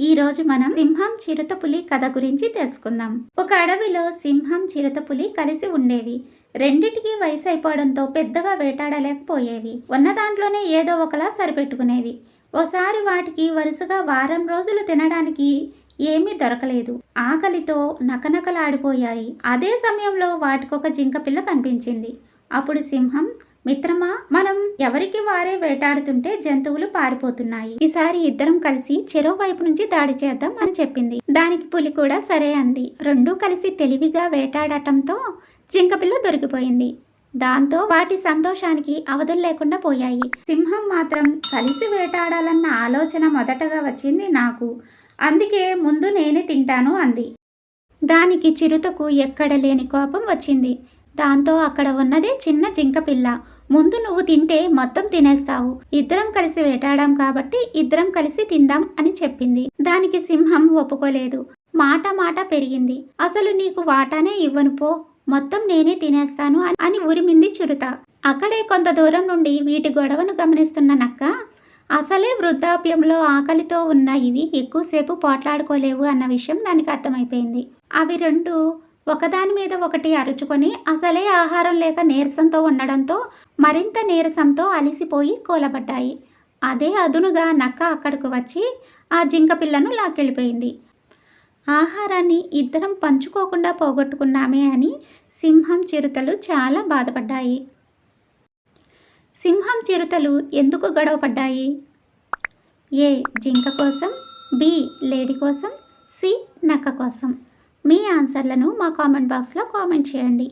ఈ రోజు మనం సింహం చిరుతపులి కథ గురించి తెలుసుకుందాం. ఒక అడవిలో సింహం చిరుతపులి కలిసి ఉండేవి. రెండిటికి వయసు అయిపోవడంతో పెద్దగా వేటాడలేకపోయేవి. ఉన్న దాంట్లోనే ఏదో ఒకలా సరిపెట్టుకునేవి. ఓసారి వాటికి వరుసగా వారం రోజులు తినడానికి ఏమీ దొరకలేదు. ఆకలితో నకనకలాడిపోయాయి. అదే సమయంలో వాటికొక జింక పిల్ల కనిపించింది. అప్పుడు సింహం మిత్రమా మనం ఎవరికి వారే వేటాడుతుంటే జంతువులు పారిపోతున్నాయి. ఈసారి ఇద్దరం కలిసి చెరో వైపు నుంచి దాడి చేద్దాం అని చెప్పింది. దానికి పులి కూడా సరే అంది. రెండూ కలిసి తెలివిగా వేటాడటంతో జింకపిల్ల దొరికిపోయింది. దాంతో వాటి సంతోషానికి అవధులు లేకుండా పోయాయి. సింహం మాత్రం కలిసి వేటాడాలన్న ఆలోచన మొదటగా వచ్చింది నాకు. అందుకే ముందు నేనే తింటాను అంది. దానికి చిరుతకు ఎక్కడ లేని కోపం వచ్చింది. దాంతో అక్కడ ఉన్నదే చిన్న జింకపిల్ల. ముందు నువ్వు తింటే మొత్తం తినేస్తావు. ఇద్దరం కలిసి వేటాడాం కాబట్టి ఇద్దరం కలిసి తిందాం అని చెప్పింది. దానికి సింహం ఒప్పుకోలేదు. మాట మాట పెరిగింది. అసలు నీకు వాటానే ఇవ్వను పో. మొత్తం నేనే తినేస్తాను అని- ఉరిమింది చిరుత. అక్కడే కొంత దూరం నుండి వీటి గొడవను గమనిస్తున్న నక్క అసలే వృద్ధాప్యంలో ఆకలితో ఉన్న ఇవి ఎక్కువసేపు పోట్లాడుకోలేవు అన్న విషయం దానికి అర్థమైపోయింది. అవి రెండు ఒకదాని మీద ఒకటి అరుచుకొని అసలే ఆహారం లేక నీరసంతో ఉండడంతో మరింత నీరసంతో అలిసిపోయి కూలబడ్డాయి. అదే అదునుగా నక్క అక్కడికి వచ్చి ఆ జింక పిల్లను లాక్కెళ్ళిపోయింది. ఆహారాన్ని ఇద్దరం పంచుకోకుండా పోగొట్టుకున్నామే అని సింహం చిరుతలు చాలా బాధపడ్డాయి. సింహం చిరుతలు ఎందుకు గొడవపడ్డాయి ఏ జింక కోసం బి లేడీ కోసం సి నక్క కోసం. మీ ఆన్సర్లను మా కామెంట్ బాక్స్లో కామెంట్ చేయండి.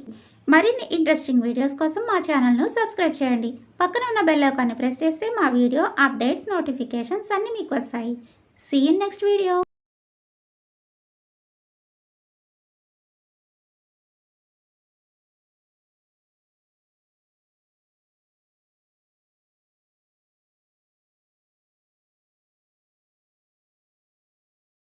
మరిన్ని ఇంట్రెస్టింగ్ వీడియోస్ కోసం మా ఛానల్ను సబ్స్క్రైబ్ చేయండి. పక్కన ఉన్న బెల్ ఐకాన్ని ప్రెస్ చేస్తే మా వీడియో అప్డేట్స్ నోటిఫికేషన్స్ అన్నీ మీకు వస్తాయి. See in next video